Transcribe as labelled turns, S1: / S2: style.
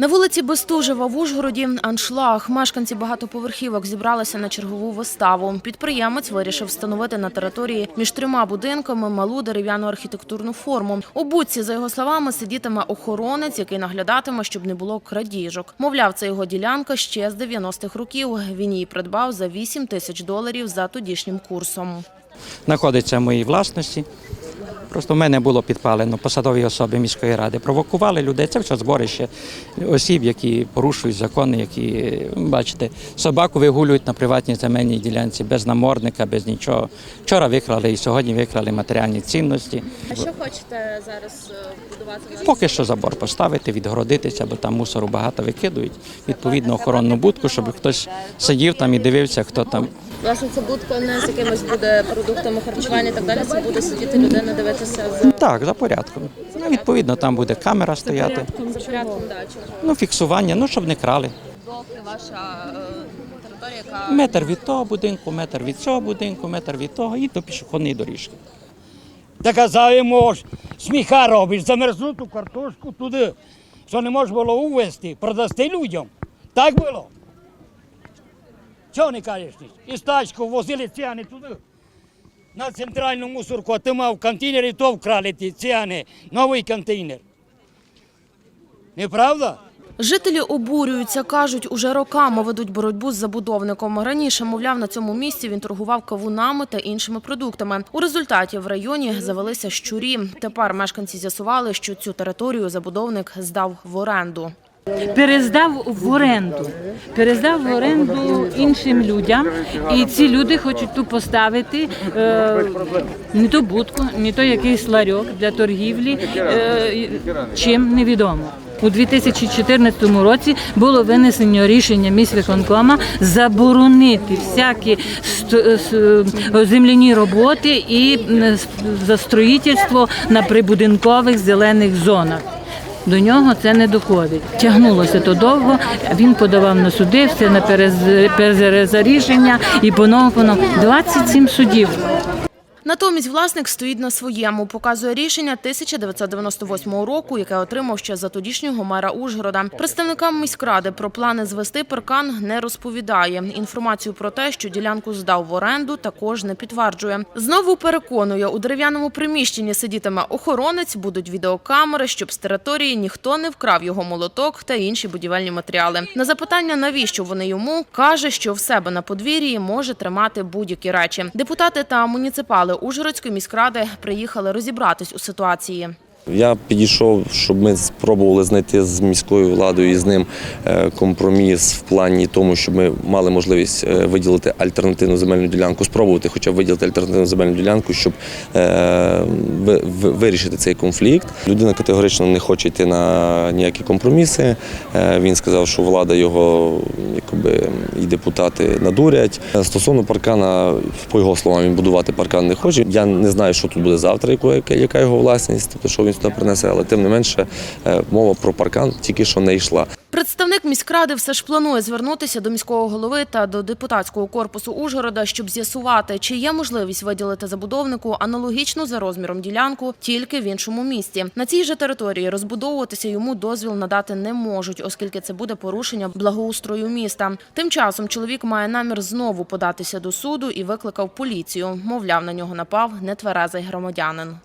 S1: На вулиці Бестужева в Ужгороді аншлаг. Мешканці багатоповерхівок зібралися на чергову виставу. Підприємець вирішив встановити на території між трьома будинками малу дерев'яну архітектурну форму. У будці, за його словами, сидітиме охоронець, який наглядатиме, щоб не було крадіжок. Мовляв, це його ділянка ще з 90-х років. Він її придбав за 8 тисяч доларів за тодішнім курсом.
S2: знаходиться в моїй власності. Просто в мене було підпалено посадові особи міської ради. Провокували людей. Це все зборище осіб, які порушують закони, які, бачите, собаку вигулюють на приватній земельній ділянці без намордника, без нічого. Вчора викрали і сьогодні викрали матеріальні цінності.
S1: А що хочете зараз е, будувати?
S2: Поки що забор поставити, відгородитися, бо там мусору багато викидують. Відповідно, охоронну будку, щоб хтось сидів там і дивився, хто там
S1: Власне, це будка не з якимись буде продуктами харчування і так далі. Це буде сидіти людина, дивитися за
S2: так, за порядком. Ну, відповідно, там буде камера стояти.
S1: за порядком дачі.
S2: Ну, фіксування, ну щоб не крали.
S1: Ваша е, територія, яка
S2: Метр від того будинку, метр від цього будинку, метр від того і до пішохідної доріжки.
S3: Та казав йому, ж, сміха робиш, замерзнуту картошку туди, що не можна було увезти, продасти людям. Так було. Чого не кажеш? ніч? Із тачку возили ціани туди. На центральну мусорку, а ти мав контейнер і то вкрали ті ціани, новий контейнер. Неправда?
S1: Жителі обурюються, кажуть, уже роками ведуть боротьбу з забудовником. Раніше, мовляв, на цьому місці він торгував кавунами та іншими продуктами. У результаті в районі завелися щурі. Тепер мешканці з'ясували, що цю територію забудовник здав в оренду.
S4: Перездав в оренду. Перездав в оренду іншим людям, і ці люди хочуть тут поставити е, не то будку, не то якийсь ларьок для торгівлі, е, чим невідомо. У 2014 році було винесено рішення міськвиконкома заборонити всякі ст- земляні роботи і м, за строїтельство на прибудинкових зелених зонах. До нього це не доходить. Тягнулося то довго. Він подавав на суди, все на перез- перезарішення і понову понову 27 судів.
S1: Натомість власник стоїть на своєму, показує рішення 1998 року, яке отримав ще за тодішнього мера Ужгорода. Представникам міськради про плани звести паркан не розповідає. Інформацію про те, що ділянку здав в оренду, також не підтверджує. Знову переконує, у дерев'яному приміщенні сидітиме охоронець, будуть відеокамери, щоб з території ніхто не вкрав його молоток та інші будівельні матеріали. На запитання, навіщо вони йому, каже, що в себе на подвір'ї може тримати будь-які речі. Депутати та муніципали Ужгородської міськради приїхали розібратись у ситуації.
S5: Я підійшов, щоб ми спробували знайти з міською владою і з ним е, компроміс в плані тому, щоб ми мали можливість е, виділити альтернативну земельну ділянку, спробувати хоча б виділити альтернативну земельну ділянку, щоб е, ви- ви- вирішити цей конфлікт. Людина категорично не хоче йти на ніякі компроміси. Він сказав, що влада його якби, і депутати надурять. Стосовно паркана, по його словам, він будувати паркан не хоче. Я не знаю, що тут буде завтра, яка його власність, тобто що він сюди принесе, але тим не менше е, мова про паркан тільки що не йшла.
S1: Представник міськради все ж планує звернутися до міського голови та до депутатського корпусу Ужгорода, щоб з'ясувати, чи є можливість виділити забудовнику аналогічну за розміром ділянку тільки в іншому місті. На цій же території розбудовуватися йому дозвіл надати не можуть, оскільки це буде порушення благоустрою міста. Тим часом чоловік має намір знову податися до суду і викликав поліцію. Мовляв, на нього напав нетверезий громадянин.